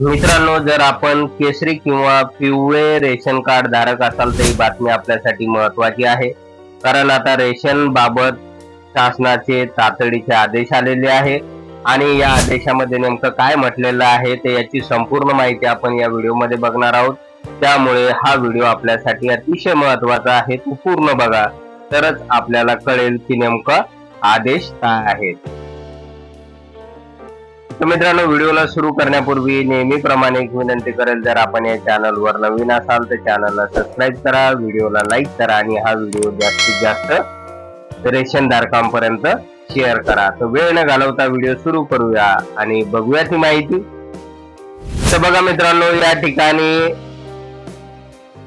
मित्रांनो जर आपण केसरी किंवा पिवळे रेशन कार्ड धारक असाल तर ही बातमी आपल्यासाठी महत्वाची आहे. कारण आता रेशन बाबत शासनाचे तातडीचे आदेश आलेले आहे. आणि या आदेशामध्ये नेमकं काय म्हटलेलं आहे ते याची संपूर्ण माहिती आपण या व्हिडिओमध्ये बघणार आहोत. त्यामुळे हा व्हिडिओ आपल्यासाठी अतिशय महत्त्वाचा आहे. तो पूर्ण बघा. तरच आपल्याला कळेल की नेमकं आदेश काय आहेत. तर मित्रांनो व्हिडिओला सुरू करण्यापूर्वी नेहमीप्रमाणे एक विनंती करेल जर आपण या चॅनलवर नवीन असाल तर चॅनलला सबस्क्राईब करा व्हिडिओला लाईक करा आणि हा व्हिडिओ जास्तीत जास्त रेशन धारकांपर्यंत शेअर करा. तर वेळ न घालवता व्हिडिओ सुरू करूया आणि बघूया ती माहिती. तर बघा मित्रांनो या ठिकाणी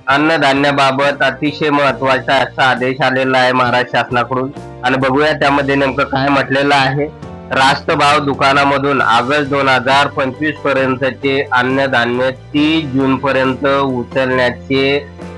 अन्नधान्याबाबत अतिशय महत्त्वाचा असा आदेश आलेला आहे महाराष्ट्र शासनाकडून. आणि बघूया त्यामध्ये नेमकं काय म्हटलेलं आहे. रास्त भाव दुकानामधून ऑगस्ट दोन हजार पंचवीस पर्यंतचे अन्नधान्य तीस जून पर्यंत उचलण्याचे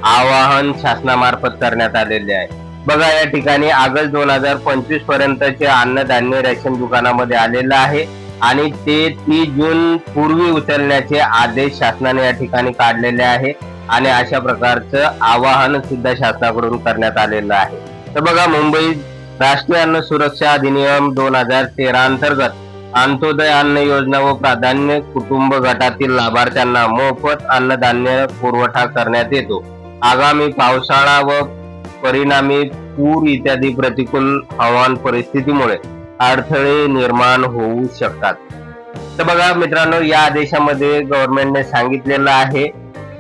आवाहन शासनामार्फत करण्यात आलेले आहे. बघा या ठिकाणी ऑगस्ट दोन हजार पंचवीस पर्यंतचे अन्नधान्य रेशन दुकानामध्ये आलेलं आहे आणि ते तीस जून पूर्वी उचलण्याचे आदेश शासनाने या ठिकाणी काढलेले आहे आणि अशा प्रकारचं आवाहन सुद्धा शासनाकडून करण्यात आलेलं आहे. तर बघा मुंबईत राष्ट्रीय अन्न सुरक्षा अधिनियम दोन हजार तेरा अंतर्गत अंत्योदय अन्न योजना व प्राधान्य कुटुंब गटातील लाभार्थ्यांना मोफत अन्नधान्य पुरवठा करण्यात येतो. आगामी पावसाळा व परिणामी पूर इत्यादी प्रतिकूल हवामान परिस्थितीमुळे अडथळे निर्माण होऊ शकतात. तर बघा मित्रांनो या आदेशामध्ये गव्हर्नमेंटने सांगितलेलं आहे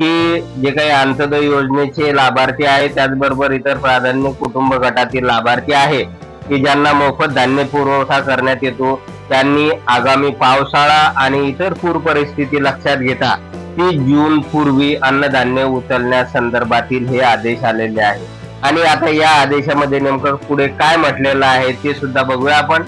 की जे काही अंत्योदय योजनेचे लाभार्थी आहेत त्याचबरोबर इतर प्राधान्य कुटुंब गटातील लाभार्थी आहे की ज्यांना मोफत धान्य पुरवठा करण्यात येतो त्यांनी आगामी पावसाळा आणि इतर पूर परिस्थिती लक्षात घेता तीस जून पूर्वी अन्नधान्य उचलण्यासंदर्भातील हे आदेश आलेले आहे आणि आता या आदेशामध्ये नेमकं पुढे काय म्हटलेलं आहे ते सुद्धा बघूया आपण.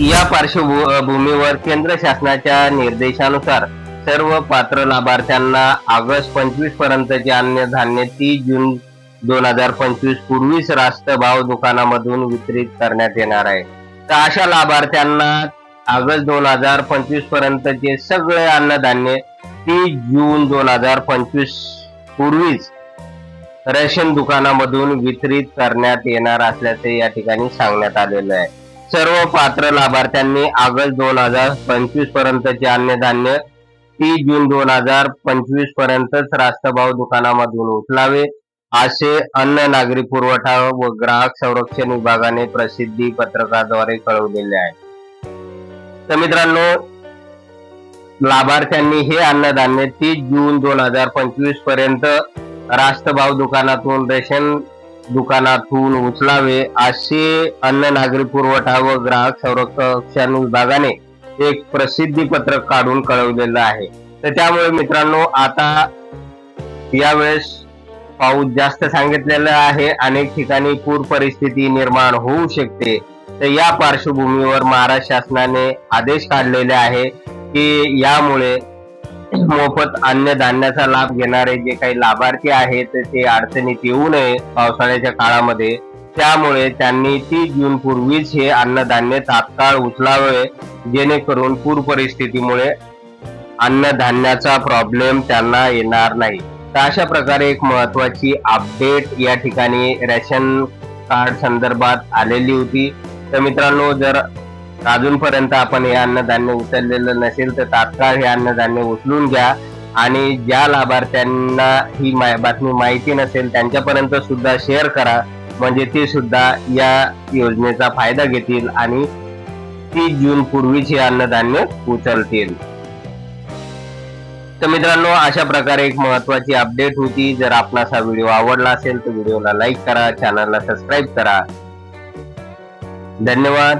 या पार्श्वभूमीवर केंद्र शासनाच्या निर्देशानुसार सर्व पात्र लाभार्थ्यांना ऑगस्ट पंचवीस पर्यंतचे अन्नधान्य तीस जून दोन हजार पंचवीस पूर्वीच रास्त भाव दुकानामधून वितरित करण्यात येणार आहे. तर अशा लाभार्थ्यांना ऑगस्ट दोन हजार पंचवीस पर्यंतचे सगळे अन्नधान्य तीस जून दोन हजार पंचवीस पूर्वीच रेशन दुकानामधून वितरित करण्यात येणार असल्याचे या ठिकाणी सांगण्यात आलेलं आहे. सर्व पात्र लाभार्थ्यांनी ऑगस्ट दोन हजार पंचवीस पर्यंतचे अन्नधान्य तीस जून दोन हजार पंचवीस पर्यंतच रास्तभाव दुकानामधून उचलावे असे अन्न नागरी पुरवठा व ग्राहक संरक्षण विभागाने प्रसिद्धी पत्रकाद्वारे कळवलेले आहे. तर मित्रांनो लाभार्थ्यांनी हे अन्नधान्य तीस जून दोन हजार पंचवीसपर्यंत रास्तभाव दुकानातून रेशन दुकानातून उचलावे असे अन्न नागरी पुरवठा व ग्राहक संरक्षण विभागाने एक प्रसिद्धी पत्रक काढून कळवलेलं आहे. तर त्यामुळे मित्रांनो आता यावेळेस पाऊस जास्त सांगितलेला आहे. अनेक ठिकाणी पूर परिस्थिती निर्माण होऊ शकते. तर या पार्श्वभूमीवर महाराष्ट्र शासनाने आदेश काढलेले आहे की यामुळे मोफत अन्नधान्याचा लाभ घेणारे जे काही लाभार्थी आहेत ते अडचणीत येऊ नये पावसाळ्याच्या काळामध्ये. त्यामुळे त्यांनी तीस जून पूर्वीच हे अन्नधान्य तात्काळ उचलावे जेणेकरून पूर परिस्थितीमुळे अन्नधान्याचा प्रॉब्लेम त्यांना येणार नाही. तर अशा प्रकारे एक महत्वाची अपडेट या ठिकाणी रेशन कार्ड संदर्भात आलेली होती. तर मित्रांनो जर अजूनपर्यंत आपण हे अन्नधान्य उचललेलं नसेल तर तात्काळ हे अन्नधान्य उचलून घ्या. आणि ज्या लाभार्थ्यांना ही मा- बातमी माहिती नसेल त्यांच्यापर्यंत सुद्धा शेअर करा. म्हणजे ते सुद्धा या योजनेचा फायदा घेतील आणि तीस जून पूर्वीच हे अन्नधान्य उचलतील. तर मित्रांनो अशा प्रकारे एक महत्वाची अपडेट होती. जर आपणास हा व्हिडिओ आवडला असेल तर व्हिडिओला लाईक करा चॅनलला सबस्क्राईब करा. धन्यवाद.